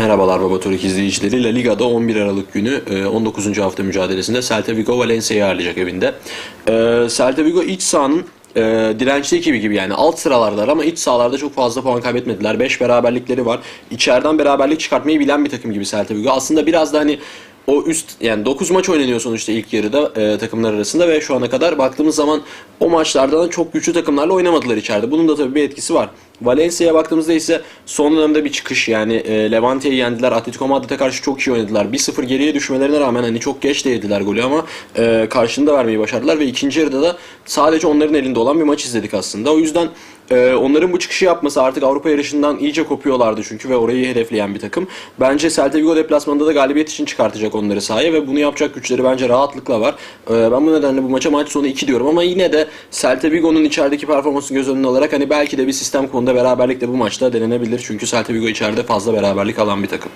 Merhabalar Baba izleyicileri. La Liga'da 11 Aralık günü e, 19. hafta mücadelesinde Celta Vigo Valencia'yı ağırlayacak evinde. E, Celta Vigo iç sahanın e, dirençli ekibi gibi yani alt sıralardalar ama iç sahalarda çok fazla puan kaybetmediler. 5 beraberlikleri var. İçeriden beraberlik çıkartmayı bilen bir takım gibi Celta Vigo. Aslında biraz da hani o üst yani 9 maç oynanıyor sonuçta ilk yarıda e, takımlar arasında ve şu ana kadar baktığımız zaman o maçlardan çok güçlü takımlarla oynamadılar içeride. Bunun da tabii bir etkisi var. Valencia'ya baktığımızda ise son dönemde bir çıkış yani e, Levante'yi yendiler. Atletico Madrid'e karşı çok iyi oynadılar. 1-0 geriye düşmelerine rağmen hani çok geç de yediler golü ama e, karşında vermeyi başardılar ve ikinci yarıda da sadece onların elinde olan bir maç izledik aslında. O yüzden e, onların bu çıkışı yapması artık Avrupa yarışından iyice kopuyorlardı çünkü ve orayı hedefleyen bir takım. Bence Celta Vigo deplasmanda da galibiyet için çıkartacak onları sahaya ve bunu yapacak güçleri bence rahatlıkla var. E, ben bu nedenle bu maça maç sonu 2 diyorum ama yine de Celta Vigo'nun içerideki performansını göz önüne alarak hani belki de bir sistem konuda beraberlik de bu maçta denenebilir. Çünkü Celta Vigo içeride fazla beraberlik alan bir takım.